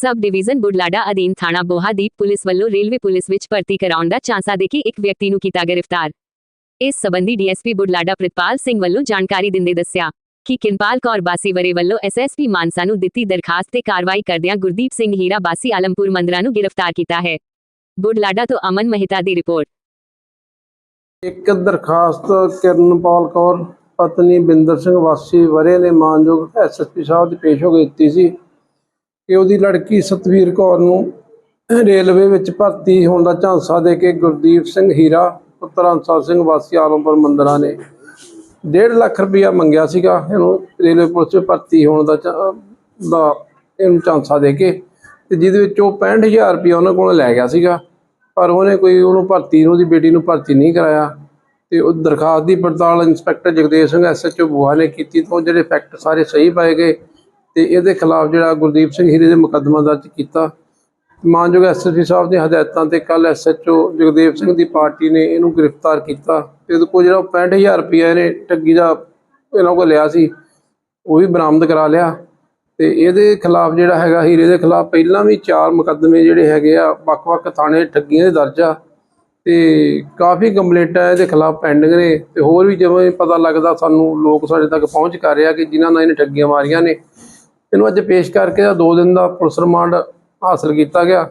Sub division Budhlada ਅਧੀਨ ਥਾਣਾ ਬੋਹਾਦੀਪ ਪੁਲਿਸ ਵੱਲੋਂ ਰੇਲਵੇ ਪੁਲਿਸ ਵਿੱਚ ਭਰਤੀ ਕਰਾਉਣ ਦਾ ਚਾਂਸਾ ਦੇ ਕੇ ਇੱਕ ਵਿਅਕਤੀ ਨੂੰ ਕੀਤਾ ਗ੍ਰਿਫਤਾਰ। ਇਸ ਸਬੰਧੀ ਡੀਐਸਪੀ ਬੁਢਲਾਡਾ ਪ੍ਰਿਤਪਾਲ ਸਿੰਘ ਵੱਲੋਂ ਜਾਣਕਾਰੀ ਦਿੰਦੇ ਦੱਸਿਆ ਕਿ ਕਿਰਪਾਲ ਕੌਰ ਬਾਸੀ ਵਰੇ ਵੱਲੋਂ ਐਸਐਸਪੀ ਮਾਨਸਾ ਨੂੰ ਦਿੱਤੀ ਦਰਖਾਸਤ ਤੇ ਕਾਰਵਾਈ ਕਰਦਿਆਂ ਗੁਰਦੀਪ ਸਿੰਘ ਹੀਰਾ ਬਾਸੀ ਆਲਮਪੁਰ ਮੰਦਰਾ ਨੂੰ ਗ੍ਰਿਫਤਾਰ ਕੀਤਾ ਹੈ। ਬੁਢਲਾਡਾ ਤੋਂ ਅਮਨ ਮਹਿਤਾ ਦੀ ਰਿਪੋਰਟ। ਇੱਕ ਦਰਖਾਸਤ ਕਿਰਨਪਾਲ ਕੌਰ, ਪਤਨੀ ਬਿੰਦਰ ਸਿੰਘ ਵਾਸੀ ਵਰੇ ਨੇ ਮਾਨਯੋਗ ਐਸਐਸਪੀ ਸਾਹਿਬ ਦੇ ਪੇਸ਼ ਹੋ ਕੇ ਦਿੱਤੀ ਸੀ। ਕਿ ਉਹਦੀ ਲੜਕੀ ਸਤਵੀਰ ਕੌਰ ਨੂੰ ਰੇਲਵੇ ਵਿੱਚ ਭਰਤੀ ਹੋਣ ਦਾ ਝਾਂਸਾ ਦੇ ਕੇ ਗੁਰਦੀਪ ਸਿੰਘ ਹੀਰਾ, ਪੁੱਤਰ ਅੰਸਾ ਸਿੰਘ, ਵਾਸੀ ਆਲਮਪੁਰ ਮੰਦਰਾ ਨੇ 1.5 ਲੱਖ ਰੁਪਇਆ ਮੰਗਿਆ ਸੀਗਾ। ਇਹਨੂੰ ਰੇਲਵੇ ਪੁਲਿਸ ਵਿੱਚ ਭਰਤੀ ਹੋਣ ਦਾ ਝਾ- ਦਾ ਇਹਨੂੰ ਝਾਂਸਾ ਦੇ ਕੇ ਤੇ ਜਿਹਦੇ ਵਿੱਚ ਉਹ 65000 ਰੁਪਇਆ ਉਹਨਾਂ ਕੋਲ ਲੈ ਗਿਆ ਸੀਗਾ। ਪਰ ਉਹਨੇ ਕੋਈ ਉਹਨੂੰ ਭਰਤੀ ਨੂੰ, ਉਹਦੀ ਬੇਟੀ ਨੂੰ ਭਰਤੀ ਨਹੀਂ ਕਰਾਇਆ ਤੇ ਉਹ ਦਰਖਾਸਤ ਦੀ ਪੜਤਾਲ ਇੰਸਪੈਕਟਰ ਜਗਦੇਵ ਸਿੰਘ ਐਸਐਚਓ ਬੂਹਾ ਨੇ ਕੀਤੀ ਤਾਂ ਉਹ ਜਿਹੜੇ ਫੈਕਟ ਸਾਰੇ ਸਹੀ ਪਾਏ ਗਏ। ਤੇ ਇਹਦੇ ਖਿਲਾਫ ਜਿਹੜਾ ਗੁਰਦੀਪ ਸਿੰਘ ਹੀਰੇ ਦੇ ਮੁਕੱਦਮਾ ਦਰਜ ਕੀਤਾ। ਮਾਨਯੋਗ ਐਸਐਸਪੀ ਸਾਹਿਬ ਦੀਆਂ ਹਦਾਇਤਾਂ ਤੇ ਕੱਲ ਐਸਐਚਓ ਜਗਦੇਵ ਸਿੰਘ ਦੀ ਪਾਰਟੀ ਨੇ ਇਹਨੂੰ ਗ੍ਰਿਫਤਾਰ ਕੀਤਾ। ਤੇ ਇਹਦੇ ਕੋਲ ਜਿਹੜਾ 65000 ਰੁਪਇਆ ਇਹਨੇ ਠੱਗੀ ਦਾ ਇਹਨਾਂ ਕੋਲ ਲਿਆ ਸੀ, ਉਹ ਵੀ ਬਰਾਮਦ ਕਰਾ ਲਿਆ। ਤੇ ਇਹਦੇ ਖਿਲਾਫ ਜਿਹੜਾ ਹੈਗਾ ਹੀਰੇ ਦੇ ਖਿਲਾਫ ਪਹਿਲਾਂ ਵੀ ਚਾਰ ਮੁਕੱਦਮੇ ਜਿਹੜੇ ਹੈਗੇ ਆ, ਵੱਖ-ਵੱਖ ਥਾਣੇ ਠੱਗੀਆਂ ਦੇ ਦਰਜ ਆ। ਤੇ ਕਾਫੀ ਕੰਪਲੇਂਟਾਂ ਇਹਦੇ ਖਿਲਾਫ ਪੈਂਡਿੰਗ ਨੇ ਤੇ ਹੋਰ ਵੀ ਜਿਵੇਂ ਪਤਾ ਲੱਗਦਾ ਸਾਨੂੰ ਲੋਕ ਸਾਡੇ ਤੱਕ ਪਹੁੰਚ ਕਰ ਰਿਹਾ ਕਿ ਜਿਨ੍ਹਾਂ ਨਾਲ ਇਹਨੇ ਠੱਗੀਆਂ ਮਾਰੀਆਂ ਨੇ ਇਹਨੂੰ ਅੱਜ ਪੇਸ਼ ਕਰਕੇ ਦਾ 2 ਦਿਨ ਦਾ ਪੁਲਿਸ ਰਿਮਾਂਡ ਹਾਸਲ ਕੀਤਾ ਗਿਆ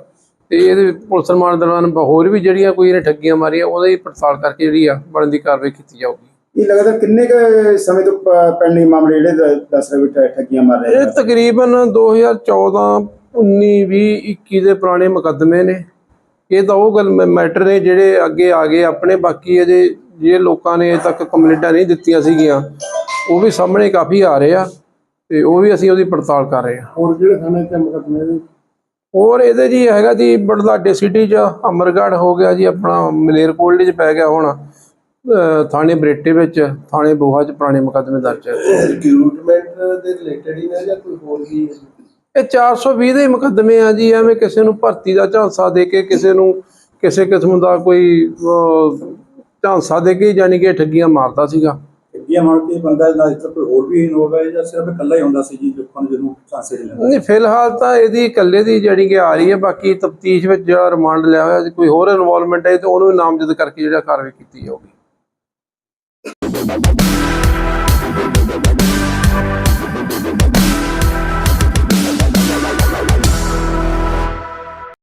ਤੇ ਇਹਦੇ ਪੁਲਿਸ ਰਿਮਾਂਡ ਦੌਰਾਨ ਹੋਰ ਵੀ ਜਿਹੜੀਆਂ ਕੋਈ ਇਹਨੇ ਠੱਗੀਆਂ ਮਾਰੀਆਂ ਉਹਦੀ ਪੜਤਾਲ ਕਰਕੇ ਜਿਹੜੀ ਆ ਬਣਦੀ ਕਾਰਵਾਈ ਕੀਤੀ ਜਾਊਗੀ। ਇਹ ਲਗਾਤਾਰ ਕਿੰਨੇ ਕੁ ਸਮੇਂ ਤੋਂ ਪੈਂਡਿੰਗ ਮਾਮਲੇ ਜਿਹੜੇ ਦ- ਦੱਸ ਰਹੇ ਵੀ ਠ- ਠੱਗੀਆਂ ਮਾਰ ਰਹੇ ਇਹ ਤਕਰੀਬਨ 2014 19 20 21 ਦੇ ਪੁਰਾਣੇ ਮੁਕੱਦਮੇ ਨੇ। ਇਹ ਤਾਂ ਉਹ ਗੱਲ ਮੈਟਰ ਨੇ ਜਿਹੜੇ ਅੱਗੇ ਆ ਗਏ ਆਪਣੇ ਬਾਕੀ ਇਹਦੇ ਜੇ ਲੋਕਾਂ ਨੇ ਅਜੇ ਤੱਕ ਕੰਪਲੇਂਟਾਂ ਨਹੀਂ ਦਿੱਤੀਆਂ ਸੀਗੀਆਂ ਉਹ ਵੀ ਸਾਹਮਣੇ ਕਾਫੀ ਆ ਰਹੇ ਆ। ਤੇ ਉਹ ਵੀ ਅਸੀਂ ਉਹਦੀ ਪੜਤਾਲ ਕਰ ਰਹੇ ਹਾਂ। ਹੋਰ ਜਿਹੜੇ ਥਾਣੇ ਤੇ ਮੁਕੱਦਮੇ ਦੇ ਹੋਰ ਇਹਦੇ ਜੀ ਹੈਗਾ ਜੀ ਬੜਲਾਡੇ ਸਿਟੀ ਚ ਅਮਰਗੜ੍ਹ ਹੋ ਗਿਆ ਜੀ ਆਪਣਾ ਮਲੇਰਕੋਟਲੇ ਚ ਪੈ ਗਿਆ ਹੁਣ ਥਾਣੇ ਬਰੇਟੇ ਵਿੱਚ ਥਾਣੇ ਬੋਹਾ ਚ ਪੁਰਾਣੇ ਮੁਕੱਦਮੇ ਦਰਜ ਹੈ। ਰਿਕਰੂਟਮੈਂਟ ਦੇ ਰਿਲੇਟਡ ਹੀ ਨੇ ਜਾਂ ਕੋਈ ਹੋਰ ਵੀ ਇਹ 420 ਦੇ ਮੁਕੱਦਮੇ ਆ ਜੀ ਐਵੇਂ ਕਿਸੇ ਨੂੰ ਭਰਤੀ ਦਾ ਝਾਂਸਾ ਦੇ ਕੇ ਕਿਸੇ ਨੂੰ ਕਿਸੇ ਕਿਸਮ ਦਾ ਕੋਈ ਝਾਂਸਾ ਦੇ ਕੇ ਯਾਨੀ ਕਿ ਠੱਗੀਆਂ ਮਾਰਦਾ ਸੀਗਾ। ਇਹ ਮੰਨ ਕੇ ਬੰਦਾ ਦਾ ਇੱਥੇ ਕੋਈ ਹੋਰ ਵੀ ਇਨਵੋਲਵ ਹੈ ਜਾਂ ਸਿਰਫ ਇਕੱਲਾ ਹੀ ਹੁੰਦਾ ਸੀ ਜੀ ਲੋਕਾਂ ਨੂੰ ਜਦੋਂ ਚਾਂਸੇ ਲੈਂਦਾ ਨਹੀਂ, ਫਿਲਹਾਲ ਤਾਂ ਇਹਦੀ ਇਕੱਲੇ ਦੀ ਜਿਹੜੀ ਕਿ ਆ ਰਹੀ ਹੈ, ਬਾਕੀ ਤਫਤੀਸ਼ ਵਿੱਚ ਜਿਹੜਾ ਰਿਮਾਂਡ ਲਿਆ ਹੋਇਆ, ਜੇ ਕੋਈ ਹੋਰ ਇਨਵੋਲਵਮੈਂਟ ਹੈ, ਤੇ ਉਹਨੂੰ ਨਾਮਜ਼ਦ ਕਰਕੇ ਜਿਹੜਾ ਕਾਰਵਾਈ ਕੀਤੀ ਜਾਊਗੀ।